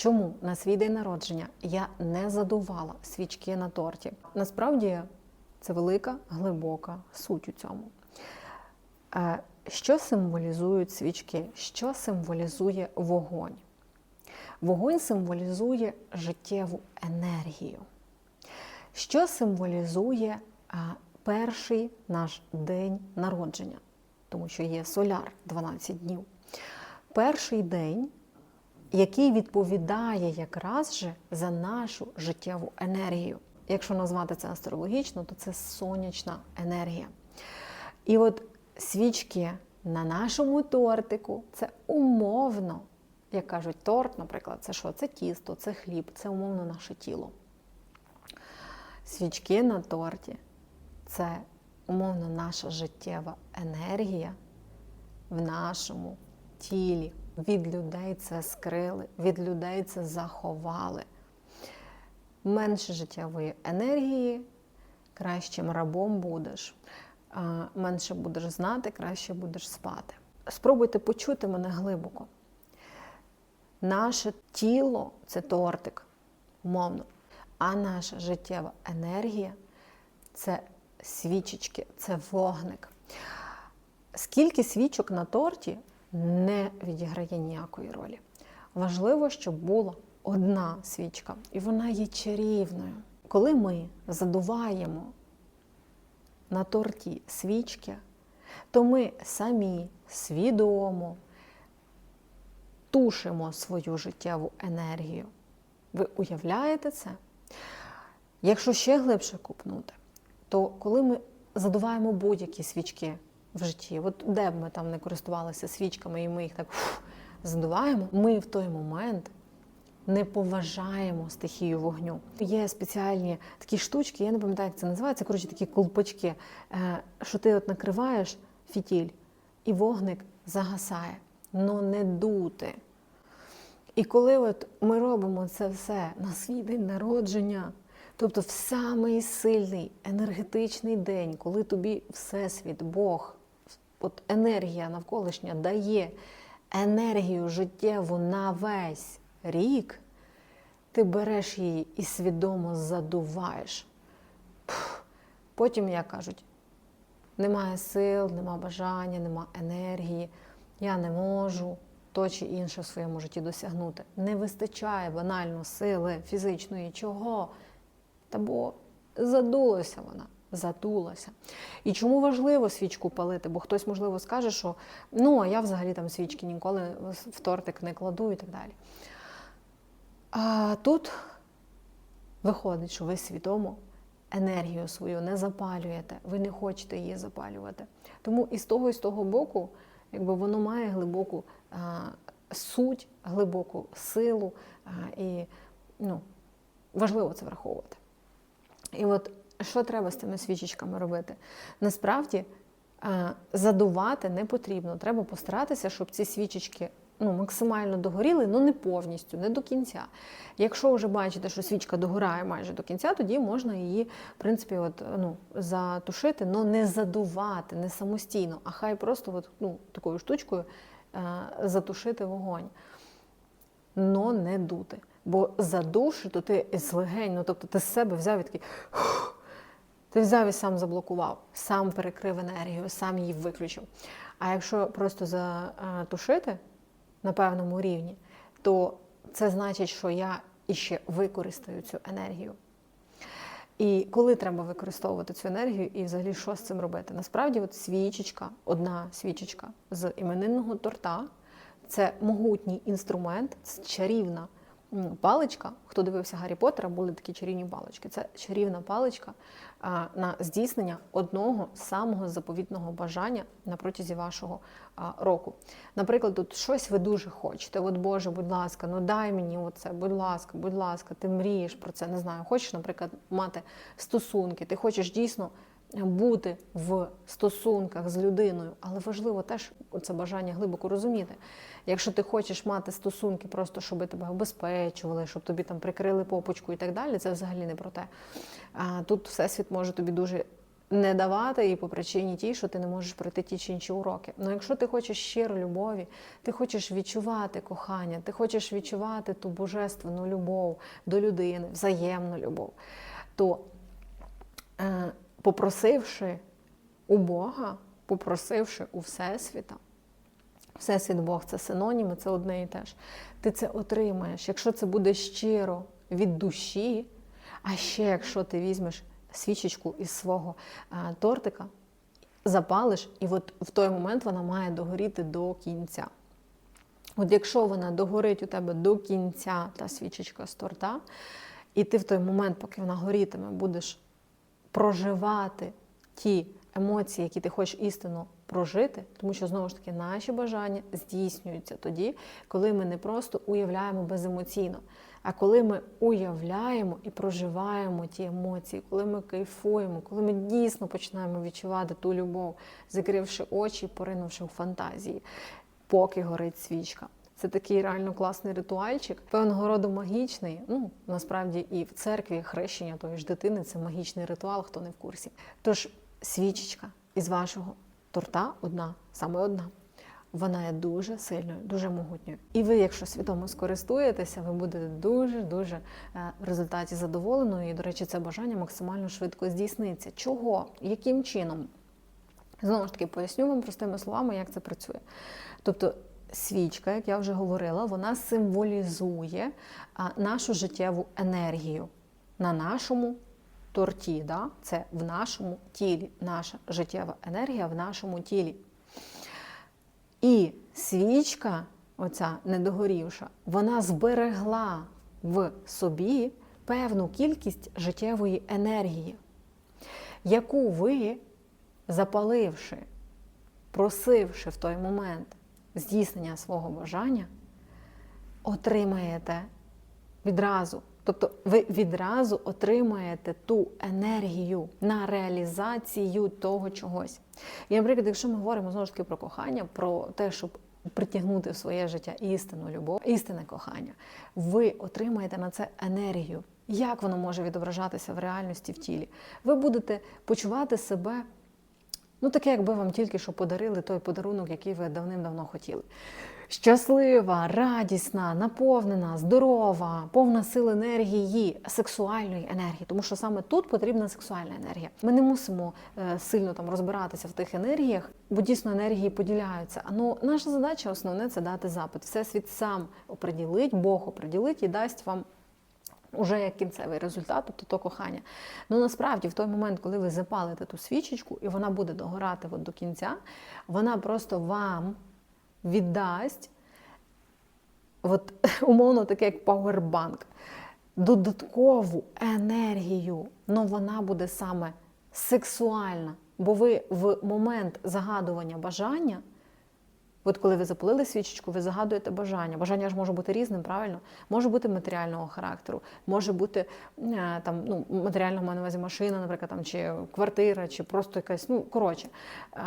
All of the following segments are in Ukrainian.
Чому на свій день народження я не задувала свічки на торті? Насправді це велика, глибока суть у цьому. Е, Що символізують свічки? Що символізує вогонь? Вогонь символізує життєву енергію. Що символізує перший наш день народження? Тому що є соляр 12 днів. Перший день, який відповідає якраз же за нашу життєву енергію. Якщо назвати це астрологічно, то це сонячна енергія. І от свічки на нашому тортику це умовно, як кажуть, торт, наприклад, це що? Це тісто, це хліб, це умовно наше тіло. Свічки на торті це умовно наша життєва енергія в нашому тілі. Від людей це скрили, від людей це заховали. Менше життєвої енергії, кращим рабом будеш, менше будеш знати, краще будеш спати. Спробуйте почути мене глибоко. Наше тіло це тортик, умовно, а наша життєва енергія це свічечки, це вогник. Скільки свічок на торті не відіграє ніякої ролі. Важливо, щоб була одна свічка, і вона є чарівною. Коли ми задуваємо на торті свічки, то ми самі свідомо тушимо свою життєву енергію. Ви уявляєте це? Якщо ще глибше купнути, то коли ми задуваємо будь-які свічки в житті, от де б ми там не користувалися свічками, і ми їх так фу, задуваємо, ми в той момент не поважаємо стихію вогню. Є спеціальні такі штучки, я не пам'ятаю, як це називається, коротше, такі колпачки, е, що ти от накриваєш фітіль, і вогник загасає, но не дути. І коли от ми робимо це все на свій день народження, тобто в самий сильний енергетичний день, коли тобі Всесвіт, Бог, от енергія навколишня дає енергію життєву на весь рік, ти береш її і свідомо задуваєш. Потім, як кажуть, немає сил, нема бажання, нема енергії, я не можу то чи інше в своєму житті досягнути. Не вистачає банально сили фізичної чого. Та бо задулася вона, задулася. І чому важливо свічку палити? Бо хтось, можливо, скаже, що ну, а я взагалі там свічки ніколи в тортик не кладу і так далі. А тут виходить, що ви свідомо енергію свою не запалюєте, ви не хочете її запалювати. Тому і з того, і з того боку, якби воно має глибоку а, суть, глибоку силу, а, і ну, важливо це враховувати. І от що треба з цими свічечками робити? Насправді задувати не потрібно. Треба постаратися, щоб ці свічечки ну, максимально догоріли, але не повністю, не до кінця. Якщо вже бачите, що свічка догорає майже до кінця, тоді можна її, в принципі, от, ну, затушити, але не задувати, не самостійно, а хай просто от, ну, такою штучкою е, затушити вогонь. Но не дути. Бо задуши, то ти з легень, ну, тобто ти з себе взяв і такий. Ти взяв і сам заблокував, сам перекрив енергію, сам її виключив. А якщо просто затушити на певному рівні, то це значить, що я іще використаю цю енергію. І коли треба використовувати цю енергію, і взагалі що з цим робити? Насправді, от свічечка, одна свічечка з іменинного торта це могутній інструмент, це чарівна паличка. Хто дивився Гаррі Поттера, були такі чарівні палички. Це чарівна паличка на здійснення одного самого заповітного бажання на протязі вашого року. Наприклад, тут щось ви дуже хочете. От Боже, будь ласка, ну дай мені оце, будь ласка, будь ласка, ти мрієш про це, не знаю. Хочеш, наприклад, мати стосунки, ти хочеш дійсно бути в стосунках з людиною, але важливо теж це бажання глибоко розуміти. Якщо ти хочеш мати стосунки, просто щоб тебе обезпечували, щоб тобі там прикрили попочку і так далі, це взагалі не про те. А тут всесвіт може тобі дуже не давати її по причині тій, що ти не можеш пройти ті чи інші уроки. Ну якщо ти хочеш щиро любові, ти хочеш відчувати кохання, ти хочеш відчувати ту божественну любов до людини, взаємну любов, то е, попросивши у Бога, попросивши у Всесвіта, Всесвіт Бог це синоніми, це одне і те ж. Ти це отримаєш. Якщо це буде щиро від душі, а ще якщо ти візьмеш свічечку із свого а, тортика, запалиш, і от в той момент вона має догоріти до кінця. От якщо вона догорить у тебе до кінця та свічечка з торта, і ти в той момент, поки вона горітиме, будеш проживати ті емоції, які ти хочеш істинно прожити, тому що знову ж таки наші бажання здійснюються тоді, коли ми не просто уявляємо беземоційно, а коли ми уявляємо і проживаємо ті емоції, коли ми кайфуємо, коли ми дійсно починаємо відчувати ту любов, закривши очі, поринувши у фантазії, поки горить свічка. Це такий реально класний ритуальчик, певного роду магічний. Ну насправді і в церкві хрещення тої ж дитини це магічний ритуал, хто не в курсі. Тож свічечка із вашого торта одна, саме одна. Вона є дуже сильною, дуже могутньою. І ви, якщо свідомо скористуєтеся, ви будете дуже-дуже е, в результаті задоволеною. І, до речі, це бажання максимально швидко здійсниться. Чого? Яким чином? Знову ж таки, поясню вам простими словами, як це працює. Тобто, свічка, як я вже говорила, вона символізує нашу життєву енергію на нашому торті. Да? Це в нашому тілі, наша життєва енергія в нашому тілі. І свічка, оця недогорівша, вона зберегла в собі певну кількість життєвої енергії, яку ви, запаливши, просивши в той момент здійснення свого бажання, отримаєте відразу. Тобто ви відразу отримаєте ту енергію на реалізацію того чогось. І, наприклад, якщо ми говоримо знову ж таки про кохання, про те, щоб притягнути в своє життя істинну любов, істинне кохання, ви отримаєте на це енергію. Як воно може відображатися в реальності в тілі? Ви будете почувати себе. Ну, таке, якби вам тільки що подарили той подарунок, який ви давним-давно хотіли. Щаслива, радісна, наповнена, здорова, повна сил енергії, сексуальної енергії, тому що саме тут потрібна сексуальна енергія. Ми не мусимо е, сильно там розбиратися в тих енергіях, бо дійсно енергії поділяються. Ну, наша задача основне це дати запит. Всесвіт сам оприділить, Бог оприділить і дасть вам. Уже як кінцевий результат, тобто то кохання. Ну насправді, в той момент, коли ви запалите ту свічечку, і вона буде догорати от до кінця, вона просто вам віддасть, от, умовно, таке як пауербанк, додаткову енергію, але вона буде саме сексуальна. Бо ви в момент загадування бажання. От коли ви запалили свічечку, ви загадуєте бажання. Бажання ж може бути різним, правильно? Може бути матеріального характеру, може бути е, там, ну, матеріального маю на увазі машина, наприклад, там, чи квартира, чи просто якась, ну, коротше. Е,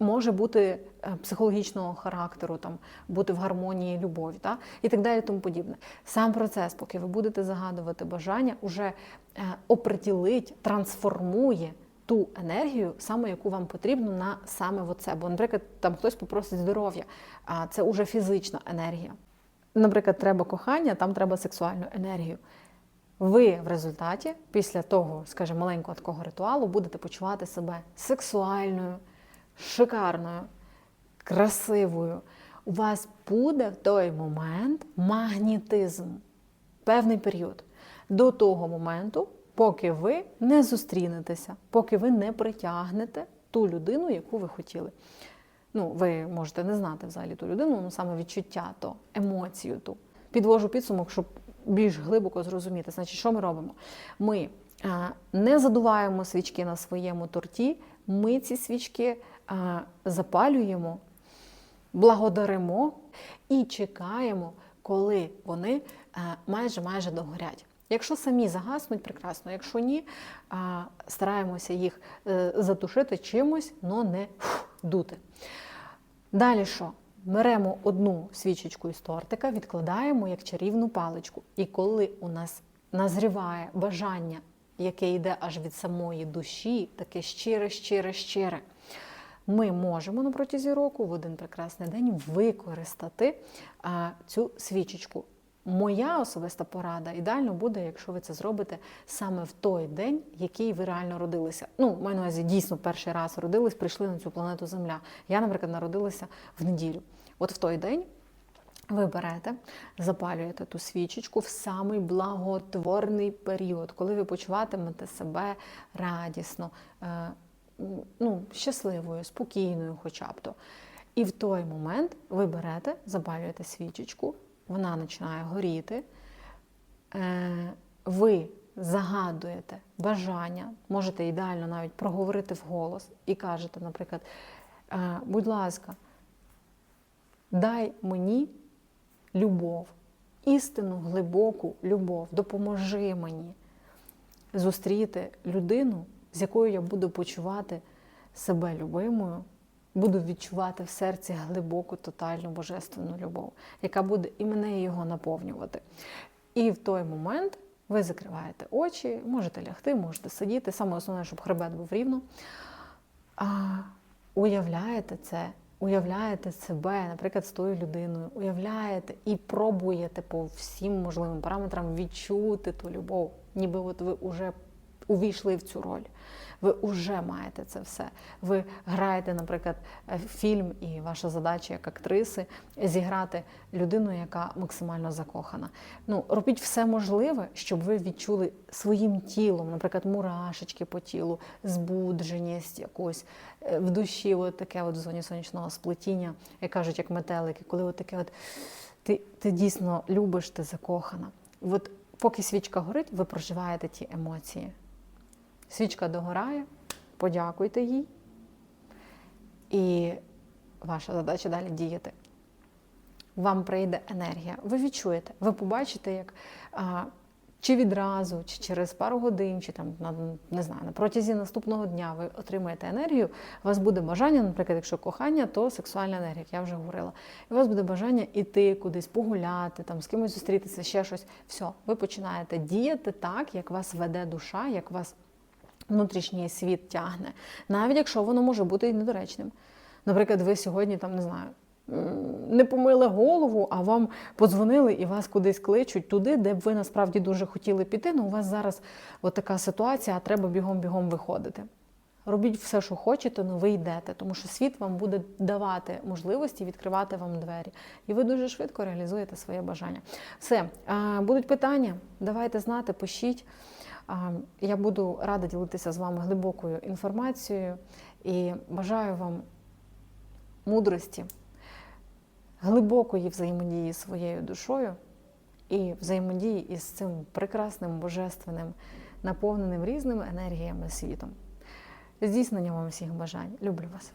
може бути е, психологічного характеру, там, бути в гармонії любові, та? і так далі, тому подібне. Сам процес, поки ви будете загадувати бажання, уже оприділить, трансформує ту енергію, саме яку вам потрібно на саме оце. Бо, наприклад, там хтось попросить здоров'я, а це вже фізична енергія. Наприклад, треба кохання, там треба сексуальну енергію. Ви в результаті, після того, скажімо, маленького такого ритуалу, будете почувати себе сексуальною, шикарною, красивою. У вас буде в той момент магнітизм, певний період. До того моменту, поки ви не зустрінетеся, поки ви не притягнете ту людину, яку ви хотіли. Ну, ви можете не знати взагалі ту людину, ну саме відчуття, то емоцію ту. Підвожу підсумок, щоб більш глибоко зрозуміти. Значить, що ми робимо? Ми а, не задуваємо свічки на своєму торті, ми ці свічки а, запалюємо, благодаримо і чекаємо, коли вони майже майже догорять. Якщо самі загаснуть, прекрасно. Якщо ні, стараємося їх е, затушити чимось, але не дути. Далі що? Беремо одну свічечку із тортика, відкладаємо як чарівну паличку. І коли у нас назріває бажання яке йде аж від самої душі, таке щире, щире, щире, ми можемо на протязі року в один прекрасний день використати цю свічечку. Моя особиста порада ідеально буде, якщо ви це зробите саме в той день, який ви реально родилися. Ну, маю на увазі, дійсно перший раз родились, прийшли на цю планету Земля. Я, наприклад, народилася в неділю. От в той день ви берете, запалюєте ту свічечку в самий благотворний період, коли ви почуватимете себе радісно, е, ну, щасливою, спокійною, хоча б то. І в той момент ви берете, запалюєте свічечку, вона починає горіти. Е, Ви загадуєте бажання, можете ідеально навіть проговорити вголос і кажете, наприклад, е, будь ласка, дай мені любов, істинну глибоку любов, допоможи мені зустріти людину, з якою я буду почувати себе любимою, буду відчувати в серці глибоку, тотальну божественну любов, яка буде і мене і його наповнювати. І в той момент ви закриваєте очі, можете лягти, можете сидіти. Саме основне, щоб хребет був рівно. А, уявляєте це, уявляєте себе, наприклад, з тою людиною, уявляєте і пробуєте по всім можливим параметрам відчути ту любов, ніби от ви вже увійшли в цю роль. Ви вже маєте це все. Ви граєте, наприклад, е, фільм, і ваша задача як актриси зіграти людину, яка максимально закохана. Ну, робіть все можливе, щоб ви відчули своїм тілом, наприклад, мурашечки по тілу, збудженість якусь е, в душі, от таке от в зоні сонячного сплетіння, як кажуть, як метелики, коли от таке от ти, ти дійсно любиш, ти закохана. От поки свічка горить, ви проживаєте ті емоції. Свічка догорає, подякуйте їй. І ваша задача далі діяти. Вам прийде енергія. Ви відчуєте, ви побачите, як а, чи відразу, чи через пару годин, чи там на не знаю, на протязі наступного дня ви отримаєте енергію. У вас буде бажання, наприклад, якщо кохання, то сексуальна енергія, як я вже говорила. І у вас буде бажання іти кудись, погуляти, там з кимось зустрітися, ще щось. Все, ви починаєте діяти так, як вас веде душа, як вас внутрішній світ тягне, навіть якщо воно може бути і недоречним. Наприклад, ви сьогодні там не знаю. Не помили голову, а вам подзвонили і вас кудись кличуть туди, де б ви насправді дуже хотіли піти. Ну, у вас зараз от така ситуація, а треба бігом-бігом виходити. Робіть все, що хочете, але ви йдете, тому що світ вам буде давати можливості відкривати вам двері. І ви дуже швидко реалізуєте своє бажання. Все, будуть питання, давайте знати, пишіть. Я буду рада ділитися з вами глибокою інформацією і бажаю вам мудрості, глибокої взаємодії з своєю душою і взаємодії із цим прекрасним, божественним, наповненим різними енергіями світом. Здійснення вам всіх бажань. Люблю вас.